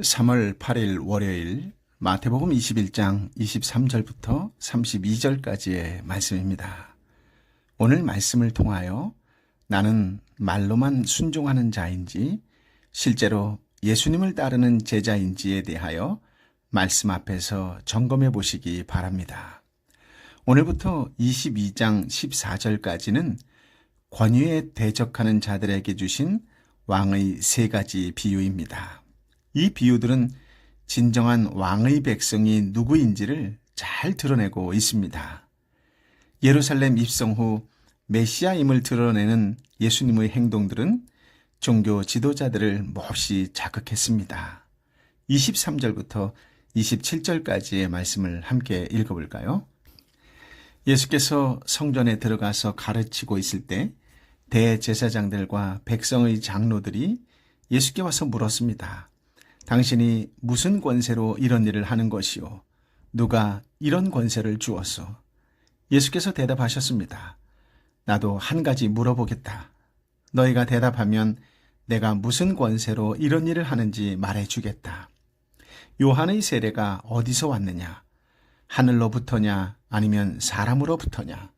3월 8일 월요일 마태복음 21장 23절부터 32절까지의 말씀입니다. 오늘 말씀을 통하여 나는 말로만 순종하는 자인지 실제로 예수님을 따르는 제자인지에 대하여 말씀 앞에서 점검해 보시기 바랍니다. 오늘부터 22장 14절까지는 권위에 대적하는 자들에게 주신 왕의 세 가지 비유입니다. 이 비유들은 진정한 왕의 백성이 누구인지를 잘 드러내고 있습니다. 예루살렘 입성 후 메시아임을 드러내는 예수님의 행동들은 종교 지도자들을 몹시 자극했습니다. 23절부터 27절까지의 말씀을 함께 읽어볼까요? 예수께서 성전에 들어가서 가르치고 있을 때 대제사장들과 백성의 장로들이 예수께 와서 물었습니다. 당신이 무슨 권세로 이런 일을 하는 것이요? 누가 이런 권세를 주었소? 예수께서 대답하셨습니다. 나도 한 가지 물어보겠다. 너희가 대답하면 내가 무슨 권세로 이런 일을 하는지 말해주겠다. 요한의 세례가 어디서 왔느냐? 하늘로부터냐? 아니면 사람으로부터냐?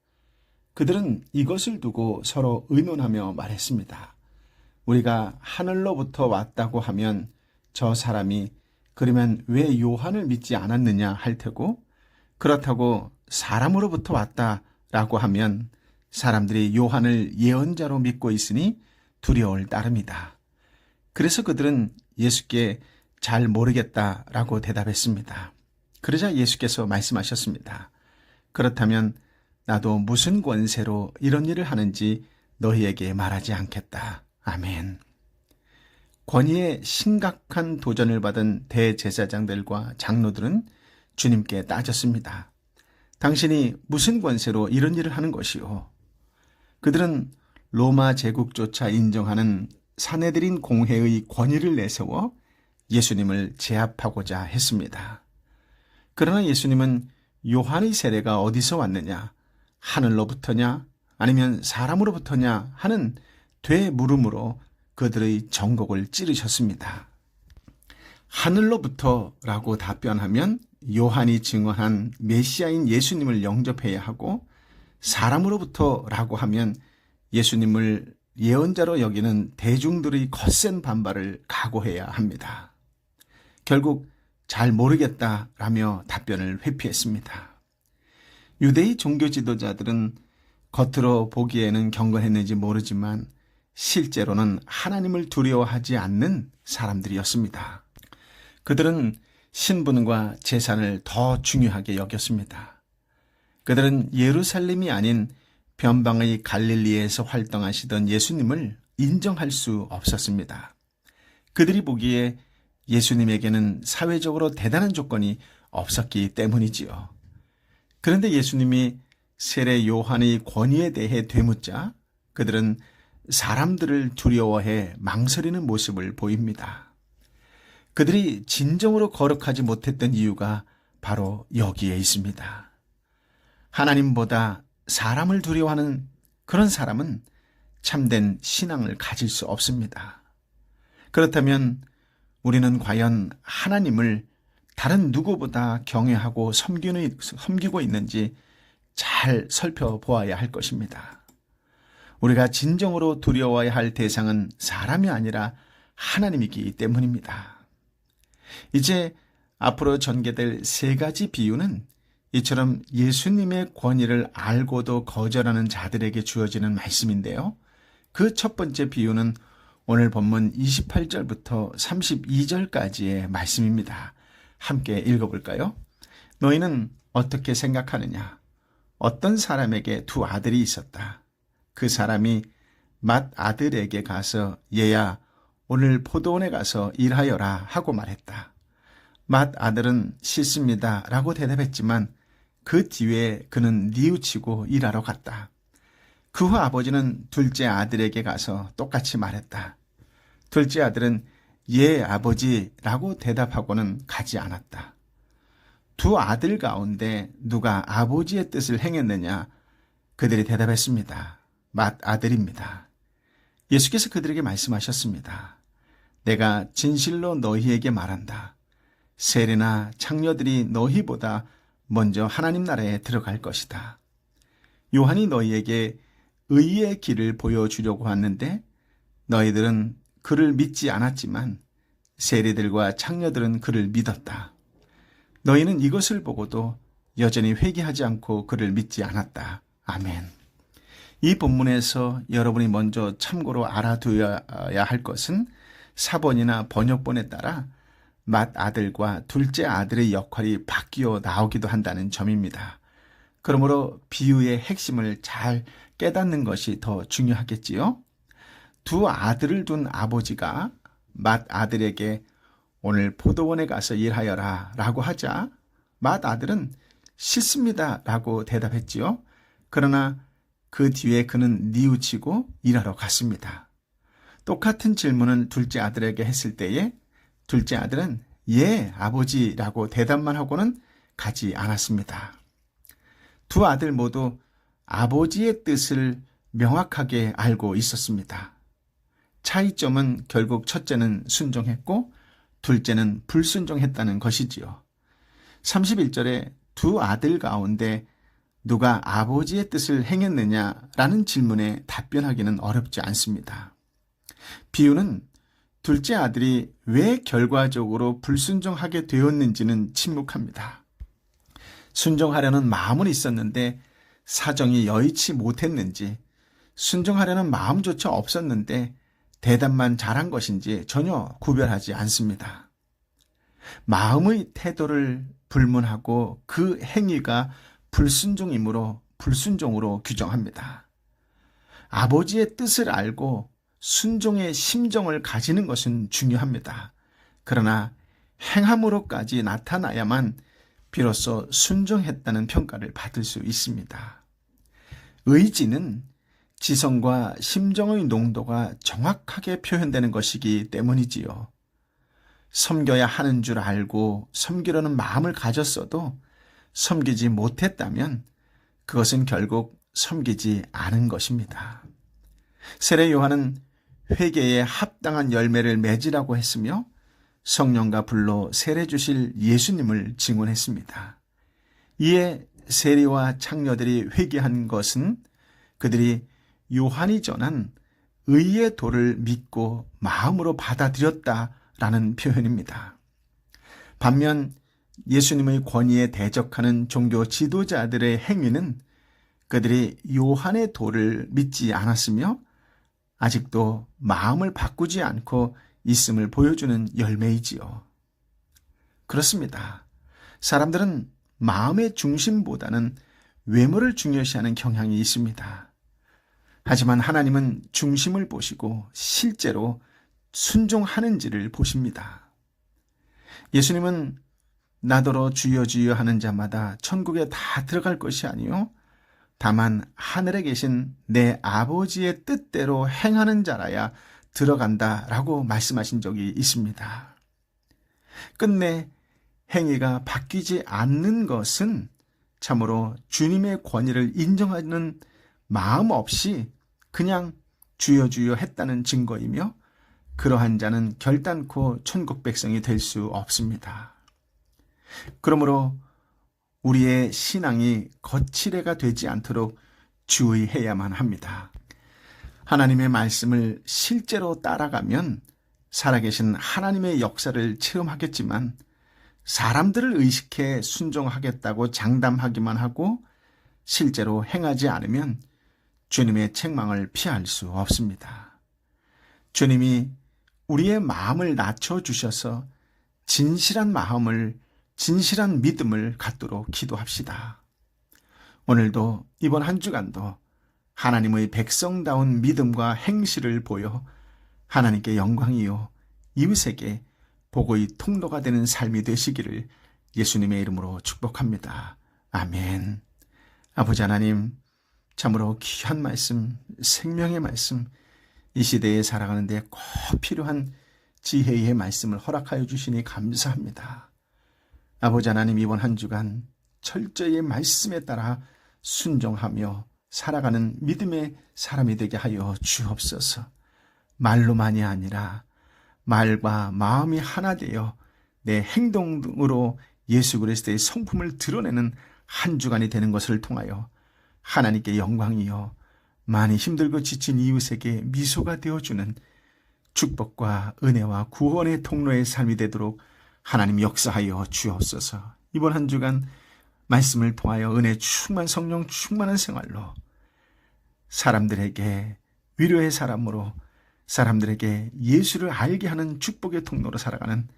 그들은 이것을 두고 서로 의논하며 말했습니다. 우리가 하늘로부터 왔다고 하면 저 사람이 그러면 왜 요한을 믿지 않았느냐 할 테고 그렇다고 사람으로부터 왔다라고 하면 사람들이 요한을 예언자로 믿고 있으니 두려울 따름이다. 그래서 그들은 예수께 잘 모르겠다라고 대답했습니다. 그러자 예수께서 말씀하셨습니다. 그렇다면 나도 무슨 권세로 이런 일을 하는지 너희에게 말하지 않겠다. 아멘. 권위에 심각한 도전을 받은 대제사장들과 장로들은 주님께 따졌습니다. 당신이 무슨 권세로 이런 일을 하는 것이오? 그들은 로마 제국조차 인정하는 사내들인 공회의 권위를 내세워 예수님을 제압하고자 했습니다. 그러나 예수님은 요한의 세례가 어디서 왔느냐, 하늘로부터냐, 아니면 사람으로부터냐 하는 되물음으로 그들의 정곡을 찌르셨습니다. 하늘로부터라고 답변하면 요한이 증언한 메시아인 예수님을 영접해야 하고 사람으로부터라고 하면 예수님을 예언자로 여기는 대중들의 거센 반발을 각오해야 합니다. 결국 잘 모르겠다라며 답변을 회피했습니다. 유대의 종교 지도자들은 겉으로 보기에는 경건했는지 모르지만 실제로는 하나님을 두려워하지 않는 사람들이었습니다. 그들은 신분과 재산을 더 중요하게 여겼습니다. 그들은 예루살렘이 아닌 변방의 갈릴리에서 활동하시던 예수님을 인정할 수 없었습니다. 그들이 보기에 예수님에게는 사회적으로 대단한 조건이 없었기 때문이지요. 그런데 예수님이 세례 요한의 권위에 대해 되묻자 그들은 사람들을 두려워해 망설이는 모습을 보입니다. 그들이 진정으로 거룩하지 못했던 이유가 바로 여기에 있습니다. 하나님보다 사람을 두려워하는 그런 사람은 참된 신앙을 가질 수 없습니다. 그렇다면 우리는 과연 하나님을 다른 누구보다 경외하고 섬기고 있는지 잘 살펴보아야 할 것입니다. 우리가 진정으로 두려워야 할 대상은 사람이 아니라 하나님이기 때문입니다. 이제 앞으로 전개될 세 가지 비유는 이처럼 예수님의 권위를 알고도 거절하는 자들에게 주어지는 말씀인데요. 그 첫 번째 비유는 오늘 본문 28절부터 32절까지의 말씀입니다. 함께 읽어볼까요? 너희는 어떻게 생각하느냐? 어떤 사람에게 두 아들이 있었다. 그 사람이 맏 아들에게 가서 얘야 오늘 포도원에 가서 일하여라 하고 말했다. 맏 아들은 싫습니다 라고 대답했지만 그 뒤에 그는 뉘우치고 일하러 갔다. 그 후 아버지는 둘째 아들에게 가서 똑같이 말했다. 둘째 아들은 예 아버지 라고 대답하고는 가지 않았다. 두 아들 가운데 누가 아버지의 뜻을 행했느냐? 그들이 대답했습니다. 맏 아들입니다. 예수께서 그들에게 말씀하셨습니다. 내가 진실로 너희에게 말한다. 세례나 창녀들이 너희보다 먼저 하나님 나라에 들어갈 것이다. 요한이 너희에게 의의 길을 보여주려고 왔는데 너희들은 그를 믿지 않았지만 세례들과 창녀들은 그를 믿었다. 너희는 이것을 보고도 여전히 회개하지 않고 그를 믿지 않았다. 아멘. 이 본문에서 여러분이 먼저 참고로 알아두어야 할 것은 사본이나 번역본에 따라 맏 아들과 둘째 아들의 역할이 바뀌어 나오기도 한다는 점입니다. 그러므로 비유의 핵심을 잘 깨닫는 것이 더 중요하겠지요. 두 아들을 둔 아버지가 맏 아들에게 오늘 포도원에 가서 일하여라 라고 하자 맏 아들은 싫습니다 라고 대답했지요. 그러나 그 뒤에 그는 뉘우치고 일하러 갔습니다. 똑같은 질문을 둘째 아들에게 했을 때에 둘째 아들은 예, 아버지라고 대답만 하고는 가지 않았습니다. 두 아들 모두 아버지의 뜻을 명확하게 알고 있었습니다. 차이점은 결국 첫째는 순종했고 둘째는 불순종했다는 것이지요. 31절에 두 아들 가운데 누가 아버지의 뜻을 행했느냐라는 질문에 답변하기는 어렵지 않습니다. 비유는 둘째 아들이 왜 결과적으로 불순종하게 되었는지는 침묵합니다. 순종하려는 마음은 있었는데 사정이 여의치 못했는지, 순종하려는 마음조차 없었는데 대답만 잘한 것인지 전혀 구별하지 않습니다. 마음의 태도를 불문하고 그 행위가 불순종이므로 불순종으로 규정합니다. 아버지의 뜻을 알고 순종의 심정을 가지는 것은 중요합니다. 그러나 행함으로까지 나타나야만 비로소 순종했다는 평가를 받을 수 있습니다. 의지는 지성과 심정의 농도가 정확하게 표현되는 것이기 때문이지요. 섬겨야 하는 줄 알고 섬기려는 마음을 가졌어도 섬기지 못했다면 그것은 결국 섬기지 않은 것입니다. 세례 요한은 회개에 합당한 열매를 맺으라고 했으며 성령과 불로 세례 주실 예수님을 증언했습니다. 이에 세리와 창녀들이 회개한 것은 그들이 요한이 전한 의의 도를 믿고 마음으로 받아들였다라는 표현입니다. 반면 예수님의 권위에 대적하는 종교 지도자들의 행위는 그들이 요한의 도를 믿지 않았으며 아직도 마음을 바꾸지 않고 있음을 보여주는 열매이지요. 그렇습니다. 사람들은 마음의 중심보다는 외모를 중요시하는 경향이 있습니다. 하지만 하나님은 중심을 보시고 실제로 순종하는지를 보십니다. 예수님은 나더러 주여 주여 하는 자마다 천국에 다 들어갈 것이 아니요 다만 하늘에 계신 내 아버지의 뜻대로 행하는 자라야 들어간다라고 말씀하신 적이 있습니다. 끝내 행위가 바뀌지 않는 것은 참으로 주님의 권위를 인정하는 마음 없이 그냥 주여 주여 했다는 증거이며 그러한 자는 결단코 천국 백성이 될 수 없습니다. 그러므로 우리의 신앙이 거칠애가 되지 않도록 주의해야만 합니다. 하나님의 말씀을 실제로 따라가면 살아계신 하나님의 역사를 체험하겠지만 사람들을 의식해 순종하겠다고 장담하기만 하고 실제로 행하지 않으면 주님의 책망을 피할 수 없습니다. 주님이 우리의 마음을 낮춰 주셔서 진실한 마음을 진실한 믿음을 갖도록 기도합시다. 오늘도 이번 한 주간도 하나님의 백성다운 믿음과 행실을 보여 하나님께 영광이요 이웃에게 복의 통로가 되는 삶이 되시기를 예수님의 이름으로 축복합니다. 아멘. 아버지 하나님, 참으로 귀한 말씀, 생명의 말씀, 이 시대에 살아가는데 꼭 필요한 지혜의 말씀을 허락하여 주시니 감사합니다. 아버지 하나님 이번 한 주간 철저히 말씀에 따라 순종하며 살아가는 믿음의 사람이 되게 하여 주옵소서. 말로만이 아니라 말과 마음이 하나 되어 내 행동으로 예수 그리스도의 성품을 드러내는 한 주간이 되는 것을 통하여 하나님께 영광이요 많이 힘들고 지친 이웃에게 미소가 되어주는 축복과 은혜와 구원의 통로의 삶이 되도록 하나님 역사하여 주옵소서. 이번 한 주간 말씀을 통하여 은혜 충만 성령 충만한 생활로 사람들에게 위로의 사람으로 사람들에게 예수를 알게 하는 축복의 통로로 살아가는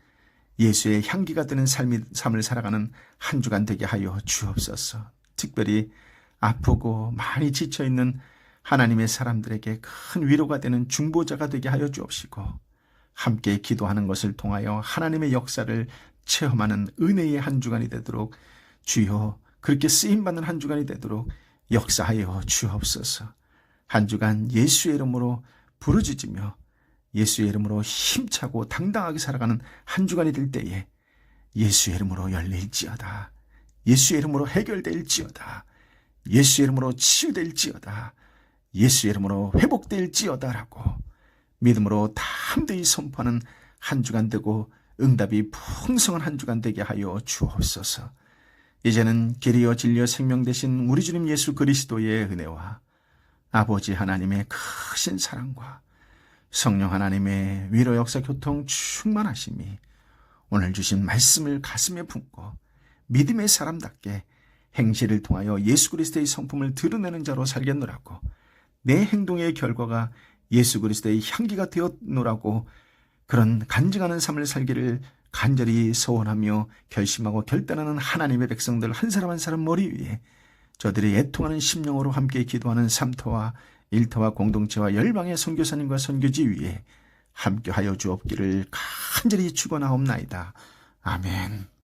예수의 향기가 드는 삶이, 삶을 살아가는 한 주간 되게 하여 주옵소서. 특별히 아프고 많이 지쳐 있는 하나님의 사람들에게 큰 위로가 되는 중보자가 되게 하여 주옵시고 함께 기도하는 것을 통하여 하나님의 역사를 체험하는 은혜의 한 주간이 되도록 주여 그렇게 쓰임받는 한 주간이 되도록 역사하여 주옵소서. 한 주간 예수의 이름으로 부르짖으며 예수의 이름으로 힘차고 당당하게 살아가는 한 주간이 될 때에 예수의 이름으로 열릴지어다. 예수의 이름으로 해결될지어다. 예수의 이름으로 치유될지어다. 예수의 이름으로 회복될지어다라고 믿음으로 담대히 선포하는 한 주간 되고 응답이 풍성한 한 주간 되게 하여 주옵소서. 이제는 길이여 진리여 생명 되신 우리 주님 예수 그리스도의 은혜와 아버지 하나님의 크신 사랑과 성령 하나님의 위로 역사 교통 충만하심이 오늘 주신 말씀을 가슴에 품고 믿음의 사람답게 행실을 통하여 예수 그리스도의 성품을 드러내는 자로 살겠노라고 내 행동의 결과가 예수 그리스도의 향기가 되었노라고 그런 간증하는 삶을 살기를 간절히 소원하며 결심하고 결단하는 하나님의 백성들 한 사람 한 사람 머리 위에 저들이 애통하는 심령으로 함께 기도하는 삼터와 일터와 공동체와 열방의 선교사님과 선교지 위에 함께하여 주옵기를 간절히 축원하옵나이다. 아멘.